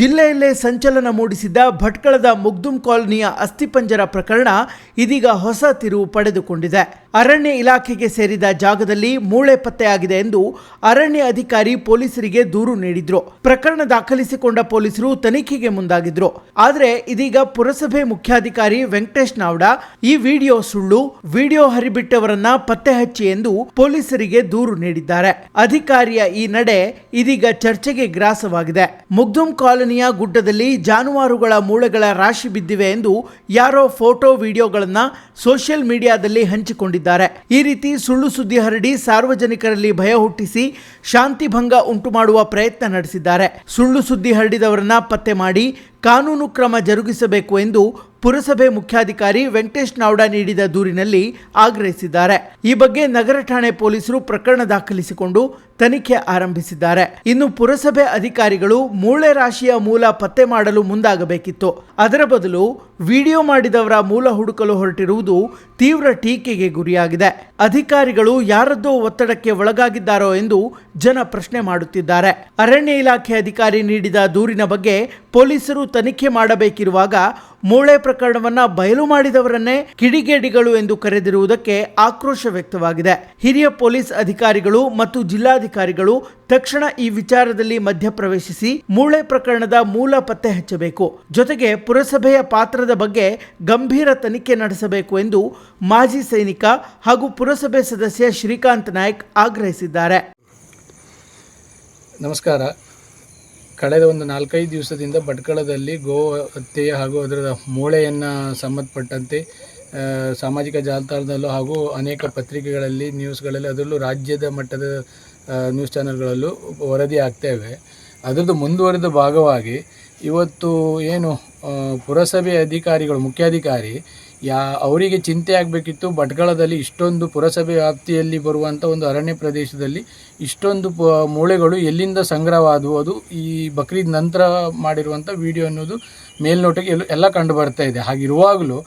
ಜಿಲ್ಲೆಯಲ್ಲೇ ಸಂಚಲನ ಮೂಡಿಸಿದ್ದ ಭಟ್ಕಳದ ಮುಗ್ದುಂ ಕಾಲೋನಿಯ ಅಸ್ಥಿಪಂಜರ ಪ್ರಕರಣ ಇದೀಗ ಹೊಸ ತಿರುವು ಪಡೆದುಕೊಂಡಿದೆ. ಅರಣ್ಯ ಇಲಾಖೆಗೆ ಸೇರಿದ ಜಾಗದಲ್ಲಿ ಮೂಳೆ ಪತ್ತೆಯಾಗಿದೆ ಎಂದು ಅರಣ್ಯ ಅಧಿಕಾರಿ ಪೊಲೀಸರಿಗೆ ದೂರು ನೀಡಿದ್ರು. ಪ್ರಕರಣ ದಾಖಲಿಸಿಕೊಂಡ ಪೊಲೀಸರು ತನಿಖೆಗೆ ಮುಂದಾಗಿದ್ರು. ಆದರೆ ಇದೀಗ ಪುರಸಭೆ ಮುಖ್ಯಾಧಿಕಾರಿ ವೆಂಕಟೇಶ್ ನಾವ್ಡ ಈ ವಿಡಿಯೋ ಸುಳ್ಳು, ವಿಡಿಯೋ ಹರಿಬಿಟ್ಟವರನ್ನ ಪತ್ತೆ ಹಚ್ಚಿ ಎಂದು ಪೊಲೀಸರಿಗೆ ದೂರು ನೀಡಿದ್ದಾರೆ. ಅಧಿಕಾರಿಯ ಈ ನಡೆ ಇದೀಗ ಚರ್ಚೆಗೆ ಗ್ರಾಸವಾಗಿದೆ. ಮುಗ್ದುಂ ಕಾಲೋನಿಯ ಗುಡ್ಡದಲ್ಲಿ ಜಾನುವಾರುಗಳ ಮೂಳೆಗಳ ರಾಶಿ ಬಿದ್ದಿವೆ ಎಂದು ಯಾರೋ ಫೋಟೋ, ವಿಡಿಯೋಗಳನ್ನ ಸೋಷಿಯಲ್ ಮೀಡಿಯಾದಲ್ಲಿ ಹಂಚಿಕೊಂಡಿದ್ದಾರೆ. ಈ ರೀತಿ ಸುಳ್ಳು ಸುದ್ದಿ ಹರಡಿ ಸಾರ್ವಜನಿಕರಲ್ಲಿ ಭಯ ಹುಟ್ಟಿಸಿ ಶಾಂತಿ ಭಂಗ ಉಂಟು ಮಾಡುವ ಪ್ರಯತ್ನ ನಡೆಸಿದ್ದಾರೆ. ಸುಳ್ಳು ಸುದ್ದಿ ಹರಡಿದವರನ್ನ ಪತ್ತೆ ಮಾಡಿ ಕಾನೂನು ಕ್ರಮ ಜರುಗಿಸಬೇಕು ಎಂದು ಪುರಸಭೆ ಮುಖ್ಯಾಧಿಕಾರಿ ವೆಂಕಟೇಶ್ ನಾವ್ಡ ನೀಡಿದ ದೂರಿನಲ್ಲಿ ಆಗ್ರಹಿಸಿದ್ದಾರೆ. ಈ ಬಗ್ಗೆ ನಗರ ಠಾಣೆ ಪೊಲೀಸರು ಪ್ರಕರಣ ದಾಖಲಿಸಿಕೊಂಡು ತನಿಖೆ ಆರಂಭಿಸಿದ್ದಾರೆ. ಇನ್ನು ಪುರಸಭೆ ಅಧಿಕಾರಿಗಳು ಮೂಳೆ ರಾಶಿಯ ಮೂಲ ಪತ್ತೆ ಮಾಡಲು ಮುಂದಾಗಬೇಕಿತ್ತು. ಅದರ ಬದಲು ವಿಡಿಯೋ ಮಾಡಿದವರ ಮೂಲ ಹುಡುಕಲು ಹೊರಟಿರುವುದು ತೀವ್ರ ಟೀಕೆಗೆ ಗುರಿಯಾಗಿದೆ. ಅಧಿಕಾರಿಗಳು ಯಾರದ್ದೋ ಒತ್ತಡಕ್ಕೆ ಒಳಗಾಗಿದ್ದಾರೋ ಎಂದು ಜನ ಪ್ರಶ್ನೆ ಮಾಡುತ್ತಿದ್ದಾರೆ. ಅರಣ್ಯ ಇಲಾಖೆ ಅಧಿಕಾರಿ ನೀಡಿದ ದೂರಿನ ಬಗ್ಗೆ ಪೊಲೀಸರು ತನಿಖೆ ಮಾಡಬೇಕಿರುವಾಗ ಮೂಳೆ ಪ್ರಕರಣವನ್ನ ಬಯಲು ಮಾಡಿದವರನ್ನೇ ಕಿಡಿಗೇಡಿಗಳು ಎಂದು ಕರೆದಿರುವುದಕ್ಕೆ ಆಕ್ರೋಶ ವ್ಯಕ್ತವಾಗಿದೆ. ಹಿರಿಯ ಪೊಲೀಸ್ ಅಧಿಕಾರಿಗಳು ಮತ್ತು ಜಿಲ್ಲಾಧಿಕಾರಿಗಳು ತಕ್ಷಣ ಈ ವಿಚಾರದಲ್ಲಿ ಮಧ್ಯಪ್ರವೇಶಿಸಿ ಮೂಳೆ ಪ್ರಕರಣದ ಮೂಲ ಪತ್ತೆ ಹಚ್ಚಬೇಕು. ಜೊತೆಗೆ ಪುರಸಭೆಯ ಪಾತ್ರದ ಬಗ್ಗೆ ಗಂಭೀರ ತನಿಖೆ ನಡೆಸಬೇಕು ಎಂದು ಮಾಜಿ ಸೈನಿಕ ಹಾಗೂ ಪುರಸಭೆ ಸದಸ್ಯ ಶ್ರೀಕಾಂತ್ ನಾಯ್ಕ್ ಆಗ್ರಹಿಸಿದ್ದಾರೆ. ನಮಸ್ಕಾರ. ಕಳೆದ ಒಂದು ನಾಲ್ಕೈದು ದಿವಸದಿಂದ ಭಟ್ಕಳದಲ್ಲಿ ಗೋ ಹತ್ಯೆ ಹಾಗೂ ಅದರ ಮೂಳೆಯನ್ನು ಸಂಬಂಧಪಟ್ಟಂತೆ ಸಾಮಾಜಿಕ ಜಾಲತಾಣದಲ್ಲೂ ಹಾಗೂ ಅನೇಕ ಪತ್ರಿಕೆಗಳಲ್ಲಿ ನ್ಯೂಸ್ಗಳಲ್ಲಿ ಅದರಲ್ಲೂ ರಾಜ್ಯದ ಮಟ್ಟದ ನ್ಯೂಸ್ ಚಾನೆಲ್ಗಳಲ್ಲೂ ವರದಿ ಆಗ್ತೇವೆ ಅದರದ್ದು ಮುಂದುವರೆದ ಭಾಗವಾಗಿ ಇವತ್ತು ಏನು ಪುರಸಭೆ ಅಧಿಕಾರಿಗಳು, ಮುಖ್ಯಾಧಿಕಾರಿ ಯಾ, ಅವರಿಗೆ ಚಿಂತೆ ಆಗಬೇಕಿತ್ತು. ಭಟ್ಕಳದಲ್ಲಿ ಇಷ್ಟೊಂದು ಪುರಸಭೆ ವ್ಯಾಪ್ತಿಯಲ್ಲಿ ಬರುವಂಥ ಒಂದು ಅರಣ್ಯ ಪ್ರದೇಶದಲ್ಲಿ ಇಷ್ಟೊಂದು ಪ, ಮೂಳೆಗಳು ಎಲ್ಲಿಂದ ಸಂಗ್ರಹವಾದವು? ಅದು ಈ ಬಕ್ರೀದ್ ನಂತರ ಮಾಡಿರುವಂಥ ವಿಡಿಯೋ ಅನ್ನೋದು ಮೇಲ್ನೋಟಕ್ಕೆ ಎಲ್ಲ ಎಲ್ಲ ಕಂಡು ಬರ್ತಾ ಇದೆ. ಹಾಗಿರುವಾಗಲೂ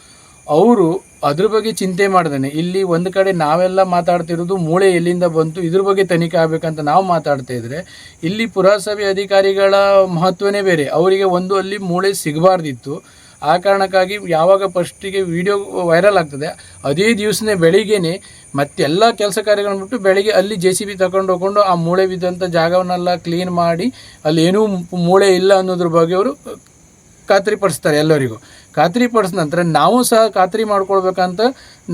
ಅವರು ಅದ್ರ ಬಗ್ಗೆ ಚಿಂತೆ ಮಾಡ್ದಾನೆ. ಇಲ್ಲಿ ಒಂದು ಕಡೆ ನಾವೆಲ್ಲ ಮಾತಾಡ್ತಿರೋದು ಮೂಳೆ ಎಲ್ಲಿಂದ ಬಂತು, ಇದ್ರ ಬಗ್ಗೆ ತನಿಖೆ ಆಗಬೇಕಂತ ನಾವು ಮಾತಾಡ್ತಾ ಇದ್ರೆ, ಇಲ್ಲಿ ಪುರಸಭೆ ಅಧಿಕಾರಿಗಳ ಮಹತ್ವನೇ ಬೇರೆ. ಅವರಿಗೆ ಒಂದು ಅಲ್ಲಿ ಮೂಳೆ ಸಿಗಬಾರ್ದಿತ್ತು. ಆ ಕಾರಣಕ್ಕಾಗಿ ಯಾವಾಗ ಫಸ್ಟಿಗೆ ವಿಡಿಯೋ ವೈರಲ್ ಆಗ್ತದೆ, ಅದೇ ದಿವಸನೇ ಬೆಳಿಗ್ಗೆನೆ ಮತ್ತೆಲ್ಲ ಕೆಲಸ ಕಾರ್ಯಗಳನ್ನ ಬಿಟ್ಟು ಬೆಳಿಗ್ಗೆ ಅಲ್ಲಿ ಜೆ ಸಿ ಬಿ ತಗೊಂಡು ಹೋಗ್ಕೊಂಡು ಆ ಮೂಳೆ ಬಿದ್ದಂಥ ಜಾಗವನ್ನೆಲ್ಲ ಕ್ಲೀನ್ ಮಾಡಿ, ಅಲ್ಲಿ ಏನೂ ಮೂಳೆ ಇಲ್ಲ ಅನ್ನೋದ್ರ ಬಗ್ಗೆ ಅವರು ಖಾತ್ರಿಪಡಿಸ್ತಾರೆ ಎಲ್ಲರಿಗೂ. ಖಾತ್ರಿಪಡಿಸಿದ ನಂತರ ನಾವು ಸಹ ಖಾತ್ರಿ ಮಾಡ್ಕೊಳ್ಬೇಕಂತ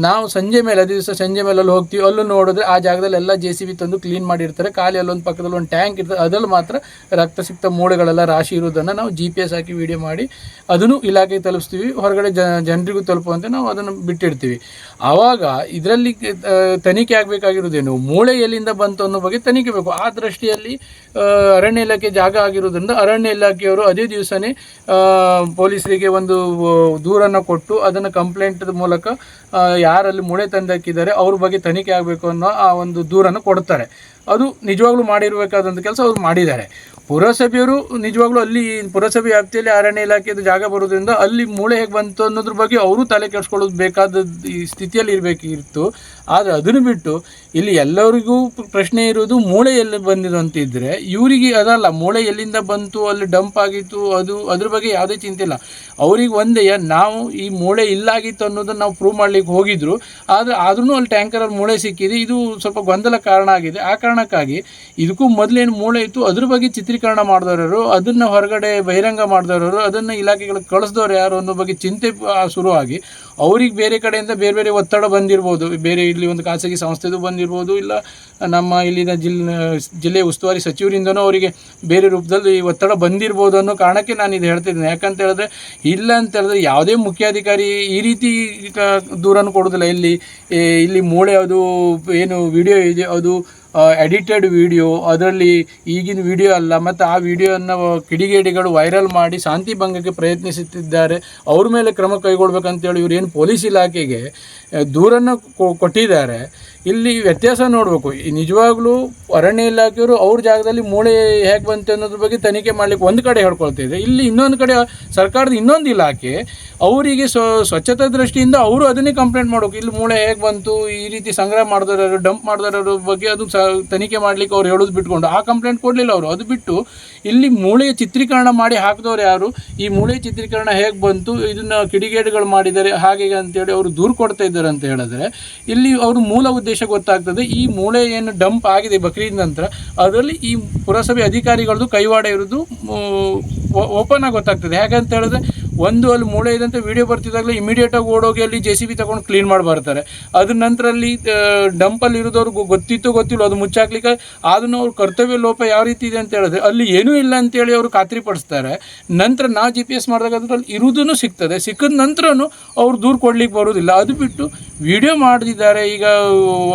ನಾವು ಸಂಜೆ ಮೇಲೆ, ಅದೇ ದಿವಸ ಸಂಜೆ ಮೇಲೆ ಅಲ್ಲಿ ಹೋಗ್ತೀವಿ. ಅಲ್ಲೂ ನೋಡಿದ್ರೆ ಆ ಜಾಗದಲ್ಲಿ ಎಲ್ಲ ಜೆ ಸಿ ಬಿ ತಂದು ಕ್ಲೀನ್ ಮಾಡಿರ್ತಾರೆ. ಖಾಲಿ ಅಲ್ಲೊಂದು ಪಕ್ಕದಲ್ಲಿ ಒಂದು ಟ್ಯಾಂಕ್ ಇರ್ತದೆ. ಅದ್ರಲ್ಲಿ ಮಾತ್ರ ರಕ್ತ ಸಿಕ್ತ ಮೂಳೆಗಳೆಲ್ಲ ರಾಶಿ ಇರೋದನ್ನು ನಾವು ಜಿ ಪಿ ಎಸ್ ಹಾಕಿ ವಿಡಿಯೋ ಮಾಡಿ ಅದನ್ನು ಇಲಾಖೆಗೆ ತಲುಪಿಸ್ತೀವಿ. ಹೊರಗಡೆ ಜನರಿಗೂ ತಲುಪುವಂತೆ ನಾವು ಅದನ್ನು ಬಿಟ್ಟಿರ್ತೀವಿ. ಆವಾಗ ಇದರಲ್ಲಿ ತನಿಖೆ ಆಗಬೇಕಾಗಿರೋದೇನು? ಮೂಳೆ ಎಲ್ಲಿಂದ ಬಂತು ಅನ್ನೋ ಬಗ್ಗೆ ತನಿಖೆ ಬೇಕು. ಆ ದೃಷ್ಟಿಯಲ್ಲಿ ಅರಣ್ಯ ಇಲಾಖೆ ಜಾಗ ಆಗಿರೋದ್ರಿಂದ ಅರಣ್ಯ ಇಲಾಖೆಯವರು ಅದೇ ದಿವಸನೇ ಪೊಲೀಸರಿಗೆ ಒಂದು ದೂರನ್ನು ಕೊಟ್ಟು ಅದನ್ನು ಕಂಪ್ಲೇಂಟ್ ಮೂಲಕ ಯಾರಲ್ಲಿ ಮೂಳೆ ತಂದಾಕಿದ್ದಾರೆ, ಅವ್ರ ಬಗ್ಗೆ ತನಿಖೆ ಆಗಬೇಕು ಅನ್ನೋ ಆ ಒಂದು ದೂರನ್ನು ಕೊಡ್ತಾರೆ ಅದು ನಿಜವಾಗ್ಲೂ ಮಾಡಿರಬೇಕಾದಂಥ ಕೆಲಸ ಅವ್ರು ಮಾಡಿದ್ದಾರೆ. ಪುರಸಭೆಯವರು ನಿಜವಾಗ್ಲೂ ಅಲ್ಲಿ ಪುರಸಭೆ ವ್ಯಾಪ್ತಿಯಲ್ಲಿ ಅರಣ್ಯ ಇಲಾಖೆದು ಜಾಗ ಬರೋದ್ರಿಂದ ಅಲ್ಲಿ ಮೂಳೆ ಹೇಗೆ ಬಂತು ಅನ್ನೋದ್ರ ಬಗ್ಗೆ ಅವರು ತಲೆ ಕೆಡಿಸ್ಕೊಳ್ಳೋದು ಬೇಕಾದ ಈ ಸ್ಥಿತಿಯಲ್ಲಿ ಇರಬೇಕಿತ್ತು. ಆದರೆ ಅದನ್ನು ಬಿಟ್ಟು ಇಲ್ಲಿ ಎಲ್ಲರಿಗೂ ಪ್ರಶ್ನೆ ಇರೋದು ಮೂಳೆ ಎಲ್ಲಿ ಬಂದಿದೆ ಅಂತಿದ್ರೆ ಇವರಿಗೆ ಅದಲ್ಲ, ಮೂಳೆ ಎಲ್ಲಿಂದ ಬಂತು, ಅಲ್ಲಿ ಡಂಪ್ ಆಗಿತ್ತು, ಅದು, ಅದ್ರ ಬಗ್ಗೆ ಯಾವುದೇ ಚಿಂತೆ ಇಲ್ಲ. ಅವ್ರಿಗೆ ಒಂದೇ, ನಾವು ಈ ಮೂಳೆ ಇಲ್ಲಾಗಿತ್ತು ಅನ್ನೋದನ್ನು ನಾವು ಪ್ರೂವ್ ಮಾಡ್ಲಿಕ್ಕೆ ಹೋಗಿದ್ರು, ಆದರೆ ಆದ್ರೂ ಅಲ್ಲಿ ಟ್ಯಾಂಕರಲ್ಲಿ ಮೂಳೆ ಸಿಕ್ಕಿದೆ. ಇದು ಸ್ವಲ್ಪ ಗೊಂದಲ ಕಾರಣ ಆಗಿದೆ. ಆ ಕಾರಣಕ್ಕಾಗಿ ಇದಕ್ಕೂ ಮೊದಲೇನು ಮೂಳೆ ಇತ್ತು, ಅದ್ರ ಬಗ್ಗೆ ಚಿತ್ರೀಕರಣ ಮಾಡಿದವರು ಅದನ್ನು ಹೊರಗಡೆ ಬಹಿರಂಗ ಮಾಡಿದವರು ಅದನ್ನು ಇಲಾಖೆಗಳಿಗೆ ಕಳಿಸಿದವರು ಯಾರು ಅನ್ನೋ ಬಗ್ಗೆ ಚಿಂತೆ ಶುರುವಾಗಿ ಅವ್ರಿಗೆ ಬೇರೆ ಕಡೆಯಿಂದ ಬೇರೆ ಬೇರೆ ಒತ್ತಡ ಬಂದಿರ್ಬೋದು. ಬೇರೆ ಇಲ್ಲಿ ಒಂದು ಖಾಸಗಿ ಸಂಸ್ಥೆದು ಬಂದಿರ್ಬೋದು, ಇಲ್ಲ ನಮ್ಮ ಇಲ್ಲಿನ ಜಿಲ್ಲೆ ಜಿಲ್ಲೆ ಉಸ್ತುವಾರಿ ಸಚಿವರಿಂದನೂ ಅವರಿಗೆ ಬೇರೆ ರೂಪದಲ್ಲಿ ಒತ್ತಡ ಬಂದಿರ್ಬೋದು ಅನ್ನೋ ಕಾರಣಕ್ಕೆ ನಾನು ಇದು ಹೇಳ್ತಿದ್ದೀನಿ ಯಾಕಂತ ಹೇಳಿದ್ರೆ, ಇಲ್ಲ ಅಂತ ಹೇಳಿದ್ರೆ ಯಾವುದೇ ಮುಖ್ಯಾಧಿಕಾರಿ ಈ ರೀತಿ ದೂರನ್ನು ಕೊಡೋದಿಲ್ಲ ಇಲ್ಲಿ ಇಲ್ಲಿ ಮೂಳೆ ಅದು, ಏನು, ವಿಡಿಯೋ ಇದೆ, ಅದು ಎಡಿಟೆಡ್ ವಿಡಿಯೋ ಅದರಲ್ಲಿ ಈಗಿನ ವಿಡಿಯೋ ಅಲ್ಲ, ಮತ್ತು ಆ ವಿಡಿಯೋವನ್ನು ಕಿಡಿಗೇಡಿಗಳು ವೈರಲ್ ಮಾಡಿ ಶಾಂತಿ ಭಂಗಕ್ಕೆ ಪ್ರಯತ್ನಿಸುತ್ತಿದ್ದಾರೆ. ಅವ್ರ ಮೇಲೆ ಕ್ರಮ ಕೈಗೊಳ್ಬೇಕಂತೇಳಿ ಇವ್ರು ಏನು ಪೊಲೀಸ್ ಇಲಾಖೆಗೆ ದೂರನ್ನು ಕೊಟ್ಟಿದ್ದಾರೆ. ಇಲ್ಲಿ ವ್ಯತ್ಯಾಸ ನೋಡಬೇಕು. ನಿಜವಾಗ್ಲೂ ಅರಣ್ಯ ಇಲಾಖೆಯವರು ಅವ್ರ ಜಾಗದಲ್ಲಿ ಮೂಳೆ ಹೇಗೆ ಬಂತು ಅನ್ನೋದ್ರ ಬಗ್ಗೆ ತನಿಖೆ ಮಾಡ್ಲಿಕ್ಕೆ ಒಂದು ಕಡೆ ಹೇಳ್ಕೊಳ್ತಾ ಇದೆ ಇಲ್ಲಿ ಇನ್ನೊಂದು ಕಡೆ ಸರ್ಕಾರದ ಇನ್ನೊಂದು ಇಲಾಖೆ ಅವರಿಗೆ ಸ್ವ, ಸ್ವಚ್ಛತಾ ದೃಷ್ಟಿಯಿಂದ ಅವರು ಅದನ್ನೇ ಕಂಪ್ಲೇಂಟ್ ಮಾಡಬೇಕು. ಇಲ್ಲಿ ಮೂಳೆ ಹೇಗೆ ಬಂತು, ಈ ರೀತಿ ಸಂಗ್ರಹ ಮಾಡಿದವರು ಡಂಪ್ ಮಾಡಿದವರ ಬಗ್ಗೆ ಅದು ತನಿಖೆ ಮಾಡ್ಲಿಕ್ಕೆ ಅವ್ರು ಹೇಳೋದು ಬಿಟ್ಕೊಂಡು, ಆ ಕಂಪ್ಲೇಂಟ್ ಕೊಡಲಿಲ್ಲ ಅವರು. ಅದು ಬಿಟ್ಟು ಇಲ್ಲಿ ಮೂಳೆಯ ಚಿತ್ರೀಕರಣ ಮಾಡಿ ಹಾಕಿದವ್ರು ಯಾರು? ಈ ಮೂಳೆ ಚಿತ್ರೀಕರಣ ಹೇಗೆ ಬಂತು, ಇದನ್ನು ಕಿಡಿಗೇಡುಗಳು ಮಾಡಿದ್ದಾರೆ ಹೀಗೆ ಅಂತೇಳಿ ಅವರು ದೂರು ಕೊಡ್ತಾ ಇದ್ದಾರೆ ಅಂತ ಹೇಳಿದ್ರೆ, ಇಲ್ಲಿ ಅವರು ಮೂಲ ಉದ್ದೇಶ ಗೊತ್ತಾಗ್ತದೆ. ಈ ಮೂಳೆ ಏನು ಡಂಪ್ ಆಗಿದೆ ಬಕ್ರೀದ್ ನಂತರ, ಅದರಲ್ಲಿ ಈ ಪುರಸಭೆ ಅಧಿಕಾರಿಗಳದ್ದು ಕೈವಾಡ ಇರೋದು ಓಪನ್ ಆಗಿ ಗೊತ್ತಾಗ್ತದೆ. ಹೇಗಂತ ಹೇಳಿದ್ರೆ ಒಂದು ಅಲ್ಲಿ ಮೂಳೆ ಇದೆ ಅಂತ ವಿಡಿಯೋ ಬರ್ತಿದ್ದಾಗಲೇ ಇಮಿಡಿಯೇಟಾಗಿ ಓಡೋಗಿ ಅಲ್ಲಿ ಜೆ ಸಿ ಬಿ ತಗೊಂಡು ಕ್ಲೀನ್ ಮಾಡಿ ಬರ್ತಾರೆ. ಅದ್ರ ನಂತರ ಅಲ್ಲಿ ಡಂಪಲ್ಲಿ ಇರೋದವ್ರಿಗೆ ಗೊತ್ತಿತ್ತು ಗೊತ್ತಿಲ್ಲ, ಅದು ಮುಚ್ಚಾಕ್ಲಿಕ್ಕೆ ಅದನ್ನು ಅವ್ರ ಕರ್ತವ್ಯ ಲೋಪ ಯಾವ ರೀತಿ ಇದೆ ಅಂತ ಹೇಳಿದ್ರೆ ಅಲ್ಲಿ ಏನೂ ಇಲ್ಲ ಅಂತೇಳಿ ಅವರು ಖಾತ್ರಿಪಡಿಸ್ತಾರೆ ನಂತರ ನಾವು ಜಿ ಪಿ ಎಸ್ ಮಾಡಿದಾಗ ಅದ್ರಲ್ಲಿ ಇರುವುದನ್ನು ಸಿಗ್ತದೆ. ಸಿಕ್ಕಿದ ನಂತರನೂ ಅವ್ರು ದೂರ ಕೊಡ್ಲಿಕ್ಕೆ ಬರೋದಿಲ್ಲ. ಅದು ಬಿಟ್ಟು ವಿಡಿಯೋ ಮಾಡಿದ್ದಾರೆ ಈಗ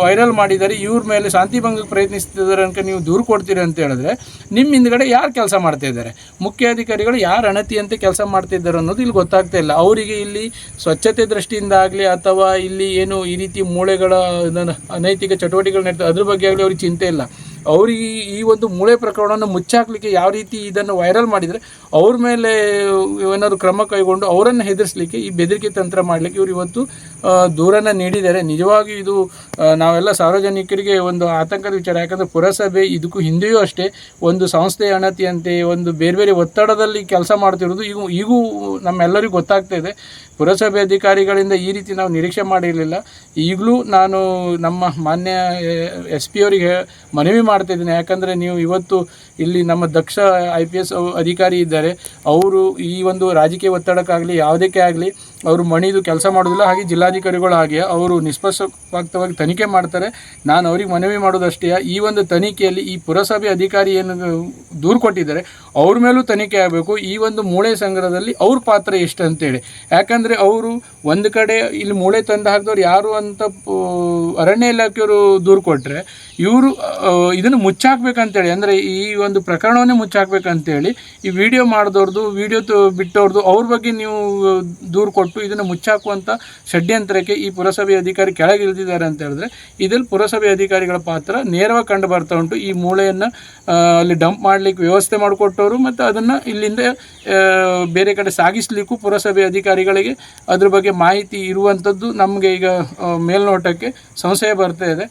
ವೈರಲ್ ಮಾಡಿದ್ದಾರೆ, ಇವ್ರ ಮೇಲೆ ಶಾಂತಿ ಭಂಗಕ್ಕೆ ಪ್ರಯತ್ನಿಸ್ತಿದ್ದಾರೆ ಅನ್ಕ ನೀವು ದೂರು ಕೊಡ್ತೀರಿ ಅಂತ ಹೇಳಿದ್ರೆ ನಿಮ್ಮ ಹಿಂದ್ಗಡೆ ಯಾರು ಕೆಲಸ ಮಾಡ್ತಾ ಇದ್ದಾರೆ? ಮುಖ್ಯಾಧಿಕಾರಿಗಳು ಯಾರು ಅಣತಿಯಂತೆ ಕೆಲಸ ಮಾಡ್ತಿದ್ದಾರೆ ಅನ್ನೋದು ಇಲ್ಲಿ ಗೊತ್ತಾಗ್ತಾ ಇಲ್ಲ. ಅವರಿಗೆ ಇಲ್ಲಿ ಸ್ವಚ್ಛತೆ ದೃಷ್ಟಿಯಿಂದ ಆಗಲಿ ಅಥವಾ ಇಲ್ಲಿ ಏನು ಈ ರೀತಿ ಮೂಳೆಗಳ ಅನೈತಿಕ ಚಟುವಟಿಕೆಗಳು ನಡೀತದೆ ಅದ್ರ ಬಗ್ಗೆ ಆಗಲಿ ಅವ್ರಿಗೆ ಚಿಂತೆ ಇಲ್ಲ. ಅವರಿಗೆ ಈ ಒಂದು ಮೂಳೆ ಪ್ರಕರಣವನ್ನು ಮುಚ್ಚಾಕ್ಲಿಕ್ಕೆ ಯಾವ ರೀತಿ ಇದನ್ನು ವೈರಲ್ ಮಾಡಿದರೆ ಅವ್ರ ಮೇಲೆ ಏನಾದರೂ ಕ್ರಮ ಕೈಗೊಂಡು ಅವರನ್ನು ಹೆದರಿಸಲಿಕ್ಕೆ ಈ ಬೆದರಿಕೆ ತಂತ್ರ ಮಾಡಲಿಕ್ಕೆ ಇವರು ಇವತ್ತು ದೂರನ್ನು ನೀಡಿದ್ದಾರೆ. ನಿಜವಾಗಿ ಇದು ನಾವೆಲ್ಲ ಸಾರ್ವಜನಿಕರಿಗೆ ಒಂದು ಆತಂಕದ ವಿಚಾರ. ಯಾಕಂದರೆ ಪುರಸಭೆ ಇದಕ್ಕೂ ಹಿಂದೆಯೂ ಅಷ್ಟೇ ಒಂದು ಸಂಸ್ಥೆಯ ಅಣತಿಯಂತೆ ಒಂದು ಬೇರೆ ಬೇರೆ ಒತ್ತಡದಲ್ಲಿ ಕೆಲಸ ಮಾಡ್ತಿರೋದು ಈಗ, ಈಗೂ ನಮ್ಮೆಲ್ಲರಿಗೂ ಗೊತ್ತಾಗ್ತಾ ಇದೆ. ಪುರಸಭೆ ಅಧಿಕಾರಿಗಳಿಂದ ಈ ರೀತಿ ನಾವು ನಿರೀಕ್ಷೆ ಮಾಡಿರಲಿಲ್ಲ. ಈಗಲೂ ನಾನು ನಮ್ಮ ಮಾನ್ಯ ಎಸ್ ಪಿ ಅವರಿಗೆ ಮನವಿ ಮಾಡ್ತಾ ಇದ್ದೀನಿ ಯಾಕಂದರೆ ನೀವು ಇವತ್ತು ಇಲ್ಲಿ ನಮ್ಮ ದಕ್ಷ ಐ ಪಿ ಅಧಿಕಾರಿ ಇದ್ದಾರೆ. ಅವರು ಈ ಒಂದು ರಾಜಕೀಯ ಒತ್ತಡಕ್ಕಾಗಲಿ, ಯಾವುದಕ್ಕೆ ಆಗಲಿ, ಅವರು ಮಣಿದು ಕೆಲಸ ಮಾಡೋದಿಲ್ಲ. ಹಾಗೆ ಜಿಲ್ಲಾಧಿಕಾರಿಗಳು ಹಾಗೆ ಅವರು ನಿಷ್ಪಕ್ಷಪಾತವಾಗಿ ತನಿಖೆ ಮಾಡ್ತಾರೆ. ನಾನು ಅವ್ರಿಗೆ ಮನವಿ ಮಾಡೋದಷ್ಟೇ. ಈ ಒಂದು ತನಿಖೆಯಲ್ಲಿ ಈ ಪುರಸಭೆ ಅಧಿಕಾರಿ ಏನು ದೂರು ಕೊಟ್ಟಿದ್ದಾರೆ, ಅವ್ರ ಮೇಲೂ ತನಿಖೆ ಆಗಬೇಕು. ಈ ಒಂದು ಮೂಳೆ ಸಂಗ್ರಹದಲ್ಲಿ ಅವ್ರ ಪಾತ್ರ ಎಷ್ಟು ಅಂತೇಳಿ. ಯಾಕಂದರೆ ಅವರು ಒಂದು ಕಡೆ ಇಲ್ಲಿ ಮೂಳೆ ತಂದು ಹಾಕಿದವ್ರು ಯಾರು ಅಂತ ಅರಣ್ಯ ಇಲಾಖೆಯವರು ದೂರು ಕೊಟ್ಟರೆ ಇವರು ಇದನ್ನು ಮುಚ್ಚಾಕ್ಬೇಕಂತೇಳಿ, ಅಂದರೆ ಈ ಒಂದು ಪ್ರಕರಣವನ್ನೇ ಮುಚ್ಚಾಕ್ಬೇಕಂತೇಳಿ, ಈ ವಿಡಿಯೋ ಮಾಡಿದವ್ರದ್ದು ವಿಡಿಯೋ ಬಿಟ್ಟವ್ರದ್ದು ಅವ್ರ ಬಗ್ಗೆ ನೀವು ದೂರು ಕೊಟ್ಟು ಇದನ್ನು ಮುಚ್ಚಾಕುವಂಥ ಷಡ್ಯಂತ್ರಕ್ಕೆ ಈ ಪುರಸಭೆ ಅಧಿಕಾರಿ ಕೆಳಗೆ ಇಳಿದಿದ್ದಾರೆ ಅಂತ ಹೇಳಿದ್ರೆ, ಇದರಲ್ಲಿ ಪುರಸಭೆ ಅಧಿಕಾರಿಗಳ ಪಾತ್ರ ನೇರವಾಗಿ ಕಂಡು ಬರ್ತಾ ಉಂಟು. ಈ ಮೂಳೆಯನ್ನು ಅಲ್ಲಿ ಡಂಪ್ ಮಾಡಲಿಕ್ಕೆ ವ್ಯವಸ್ಥೆ ಮಾಡಿಕೊಟ್ಟವರು ಮತ್ತು ಅದನ್ನು ಇಲ್ಲಿಂದ ಬೇರೆ ಕಡೆ ಸಾಗಿಸ್ಲಿಕ್ಕೂ ಪುರಸಭೆ ಅಧಿಕಾರಿಗಳಿಗೆ ಅದ್ರ ಬಗ್ಗೆ ಮಾಹಿತಿ ಇರುವಂಥದ್ದು ನಮಗೆ ಈಗ ಮೇಲ್ನೋಟಕ್ಕೆ ಸಂಶಯ ಬರ್ತಾ ಇದೆ.